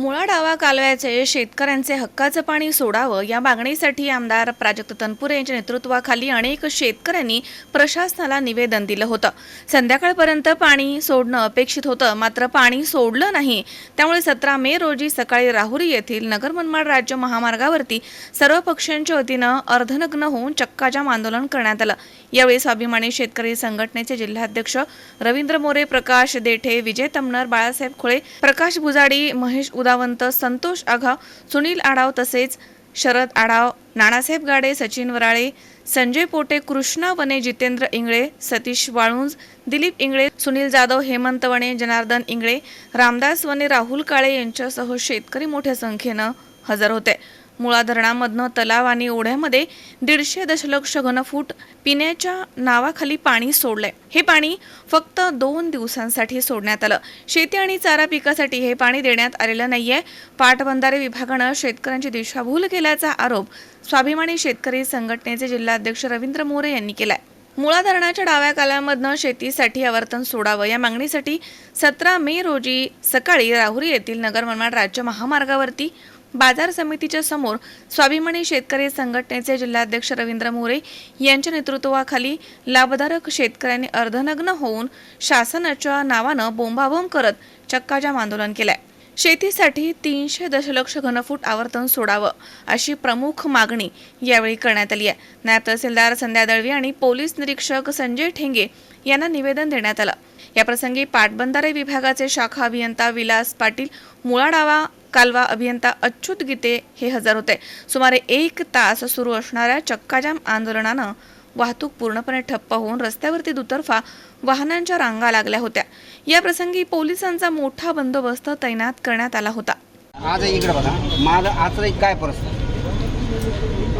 मुळा डावा कालव्याचे शेतकऱ्यांचे हक्काचं पाणी सोडावं या मागणीसाठी आमदार प्राजक्त तनपुरे यांच्या नेतृत्वाखाली अनेक शेतकऱ्यांनी प्रशासनाला निवेदन दिलं होतं. संध्याकाळपर्यंत पाणी सोडणं अपेक्षित होतं मात्र पाणी सोडलं नाही. त्यामुळे सतरा मे रोजी सकाळी राहुरी येथील नगर मनमाड राज्य महामार्गावरती सर्व पक्षांच्या वतीनं अर्धनग्न होऊन चक्काजाम आंदोलन करण्यात आलं. यावेळी स्वाभिमानी शेतकरी संघटनेचे जिल्हाध्यक्ष रवींद्र मोरे प्रकाश देठे विजय तमनर बाळासाहेब खोळे प्रकाश बुजाडी महेश उदा उदावंत संतोष आघाव सुनील आढाव तसेच शरद आढाव नानासाहेब गाडे सचिन वराळे संजय पोटे कृष्णा वने जितेंद्र इंगळे सतीश वाळुंज दिलीप इंगळे सुनील जाधव हेमंत वणे जनार्दन इंगळे रामदास वने राहुल काळे यांच्यासह शेतकरी मोठ्या संख्येनं हजर होते. मुळा धरणामधनं तलाव आणि ओढ्यामध्ये दीडशे दशलक्ष घनफूट पिण्याच्या नावाखाली पाणी सोडलंय. हे पाणी फक्त दोन दिवसांसाठी सोडण्यात आलं. शेती आणि चारा पिकासाठी हे पाणी देण्यात आलेलं नाहीये. पाटबंधारे विभागानं शेतकऱ्यांची दिशाभूल केल्याचा आरोप स्वाभिमानी शेतकरी संघटनेचे जिल्हाध्यक्ष रवींद्र मोरे यांनी केलाय. मुळा धरणाच्या डाव्या कालामधनं शेतीसाठी आवर्तन सोडावं या मागणीसाठी सतरा मे रोजी सकाळी राहुरी येथील नगर मनमाड राज्य महामार्गावरती बाजार समितीच्या समोर स्वाभिमानी शेतकरी संघटनेचे जिल्हाध्यक्ष रवींद्र मोरे यांच्या नेतृत्वाखाली लाभधारक शेतकऱ्यांनी अर्धनग्न होऊन शासनाच्या नावानं बोंबाबोंब करत चक्काजाम आंदोलन केलंय. शेतीसाठी तीनशे दशलक्ष घनफूट आवर्तन सोडावं अशी प्रमुख मागणी यावेळी करण्यात आली आहे. नायब तहसीलदार संध्या दळवी आणि पोलीस निरीक्षक संजय ठेंगे यांना निवेदन देण्यात आलं. याप्रसंगी पाटबंधारे विभागाचे शाखा अभियंता विलास पाटील मुळाडावा कालवा अभियंता अच्युत गीते हे हजर होते. सुमारे एक तास सुरू असणाऱ्या चक्काजाम आंदोलनानं वाहतूक पूर्णपणे ठप्प होऊन रस्त्यावरती दुतर्फा वाहनांच्या रांगा लागल्या होत्या. या प्रसंगी पोलिसांचा मोठा बंदोबस्त तैनात करण्यात आला होता. आज इकडे बघा. माझं आजचं काय परिस्थिती?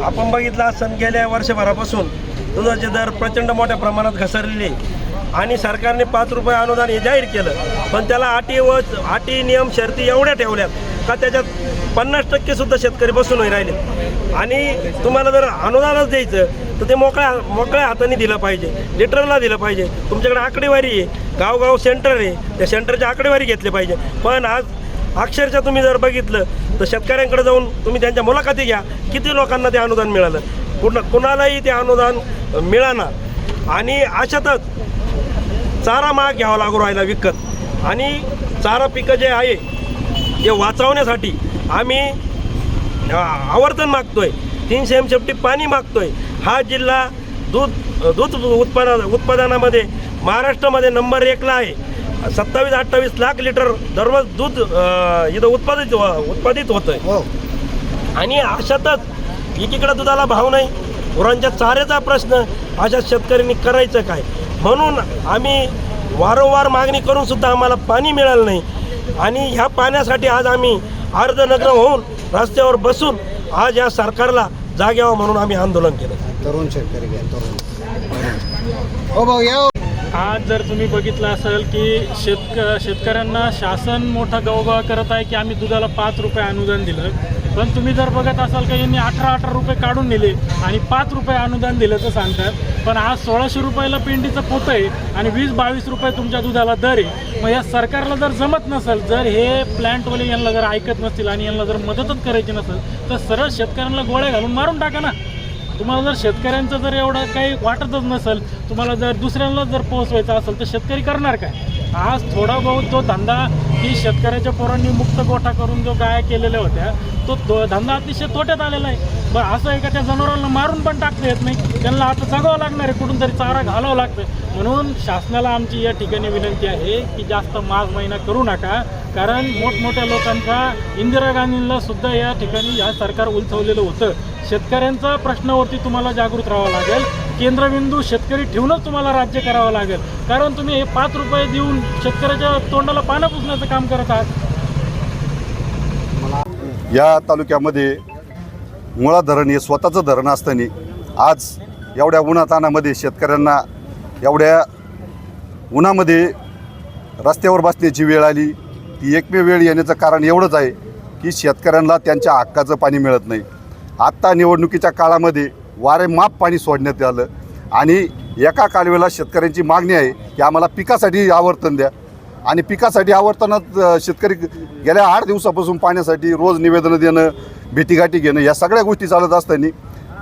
आपण बघितलं असं गेल्या वर्षभरापासून दुधाचे दर प्रचंड मोठ्या प्रमाणात घसरलेले आणि सरकारने पाच रुपये अनुदान हे जाहीर केलं. पण त्याला अटी व अटी नियम शर्ती एवढ्या ठेवल्यात. का त्याच्यात पन्नास टक्के सुद्धा शेतकरी बसून राहिले. आणि तुम्हाला जर अनुदानच द्यायचं तर ते मोकळ्या मोकळ्या हाताने दिलं पाहिजे. लिटरला दिलं पाहिजे. तुमच्याकडे आकडेवारी आहे. गावगाव सेंटर आहे. त्या सेंटरची आकडेवारी घेतली पाहिजे. पण आज अक्षरशः तुम्ही जर बघितलं तर शेतकऱ्यांकडे जाऊन तुम्ही त्यांच्या मुलाखती घ्या. किती लोकांना ते अनुदान मिळालं? कुणा कुणालाही ते अनुदान मिळाना आणि अशातच चारा महाग घ्यावा लागू राहिला विकत. आणि चारा पिकं जे आहे ते वाचवण्यासाठी आम्ही आवर्तन मागतोय. तीनशे एम सेफ्टी पाणी मागतोय. हा जिल्हा दूध दूध उत्पादन उत्पादनामध्ये महाराष्ट्रामध्ये नंबर एकला आहे. सत्तावीस अठ्ठावीस लाख लिटर दररोज दूध इथं उत्पादित उत्पादित होतं आहे हो. आणि अशातच एकीकडे दुधाला भाव नाही. गुरांच्या चाऱ्याचा प्रश्न अशा शेतकऱ्यांनी करायचं काय? म्हणून आम्ही वारंवार मागणी करून सुद्धा आम्हाला पाणी मिळालं नाही. आणि ह्या पाण्यासाठी आज आम्ही अर्धनग्न होऊन रस्त्यावर बसून आज या सरकारला जाग यावं म्हणून आम्ही आंदोलन केलं. तरुण शेतकरी घ्या तरुण. हो भाऊ या हो. आज जर तुम्ही बघितलं असेल की शेतक शेतकऱ्यांना शासन मोठा गवगवा करत आहे की आम्ही दुधाला पाच रुपये अनुदान दिलं. पण तुम्ही जर बघत असाल का यांनी अठरा अठरा रुपये काढून नेले आणि पाच रुपये अनुदान दिल्याचं सांगतात. पण आज सोळाशे रुपयाला पेंडीचं पोतं आहे आणि वीस बावीस रुपये तुमच्या दुधाला दर आहे. मग या सरकारला जर जमत नसेल जर हे प्लॅन्टवाले यांना जर ऐकत नसतील आणि यांना जर मदतच करायची नसेल तर सरळ शेतकऱ्यांना गोळ्या घालून मारून टाका ना. तुम्हाला जर शेतकऱ्यांचं जर एवढं काही वाटतच नसेल तुम्हाला जर दुसऱ्यांना जर पोहोचवायचं असेल तर शेतकरी करणार काय? आज थोडा बहुत जो धंदा की शेतकऱ्याच्या पोरांनी मुक्त गोठा करून जो गाय केलेल्या होत्या तो तो धंदा अतिशय तोट्यात आलेला आहे. बरं असं एखाद्या जनावरांना मारून पण टाकता येत नाही. त्यांना आता जगावं लागणार आहे कुठून तरी चारा घालावं लागतं म्हणून शासनाला आमची या ठिकाणी विनंती आहे की जास्त माघ महिना करू नका. कारण मोठमोठ्या लोकांचा इंदिरा गांधींना सुद्धा या ठिकाणी या सरकार उलथवलेलं होतं. शेतकऱ्यांचा प्रश्नावरती तुम्हाला जागृत राहावं लागेल. केंद्रबिंदू शेतकरी ठेवूनच तुम्हाला राज्य करावं लागेल. कारण तुम्ही हे पाच रुपये देऊन शेतकऱ्याच्या तोंडाला पानं पुसण्याचं काम करत आहात. या तालुक्यामध्ये मुळा धरण हे स्वतःचं धरण असताना आज एवढ्या उन्हातानामध्ये शेतकऱ्यांना एवढ्या उन्हामध्ये रस्त्यावर बसण्याची वेळ आली. ती एकमेव वेळ येण्याचं कारण एवढंच आहे की शेतकऱ्यांना त्यांच्या हक्काचं पाणी मिळत नाही. आत्ता निवडणुकीच्या काळामध्ये वारे माप पाणी सोडण्यात आलं. आणि एका कालवेला शेतकऱ्यांची मागणी आहे की आम्हाला पिकासाठी आवर्तन द्या. आणि पिकासाठी आवर्तनात शेतकरी गेल्या आठ दिवसापासून पाण्यासाठी रोज निवेदनं देणं भेटीगाठी घेणं या सगळ्या गोष्टी चालत असताना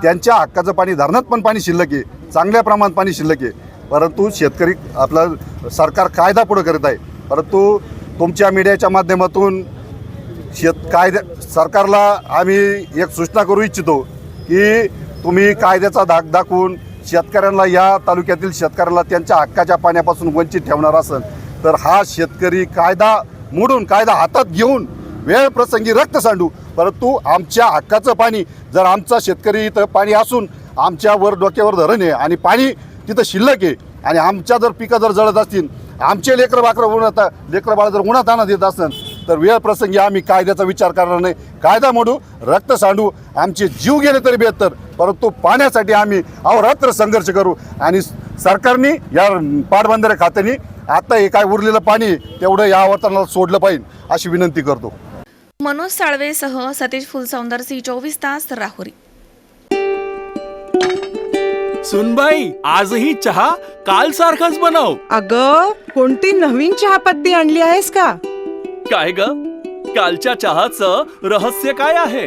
त्यांच्या हक्काचं पाणी धरणात पण पाणी शिल्लक आहे चांगल्या प्रमाणात पाणी शिल्लक आहे. परंतु शेतकरी आपला सरकार कायदा पुढं करत आहे. परंतु तुमच्या मीडियाच्या माध्यमातून शेत कायद्या सरकारला आम्ही एक सूचना करू इच्छितो की तुम्ही कायद्याचा धाक दाखवून शेतकऱ्यांना या तालुक्यातील शेतकऱ्यांना त्यांच्या हक्काच्या पाण्यापासून वंचित ठेवणार असेल तर हा शेतकरी कायदा मोडून कायदा हातात घेऊन वेळ प्रसंगी रक्त सांडू. परंतु आमच्या हक्काचं पाणी जर आमचा शेतकरी इथं पाणी असून आमच्यावर डोक्यावर धरण आहे आणि पाणी तिथं शिल्लक आहे आणि आमच्या जर पिकं जर जळत असतील आमचे लेकरं बाकरं उन्हात लेकरं बाळा जर उन्हात आणत येत असेल तर वेळ प्रसंगी आम्ही कायद्याचा विचार करणार नाही. कायदा मोडू रक्त सांडू आमचे जीव गेले तरी बेहतर. परंतु पाण्यासाठी आम्ही अहोरात्र संघर्ष करू आणि सरकारने या पाटबंधारे खात्याने आता हे काय उरलेलं पाणी तेवढं या आवर्तनाला सोडलं पाहिजे अशी विनंती करतो. मनोज साळवेसह सतीश फुलसौंदर सी चोवीस तास राहुरी. सुनबाई आजही चहा काल सारखाच बनव. अग कोणती नवीन चहापत्ती आणली आहेस का? काय ग? कालच्या चहाचं रहस्य काय आहे?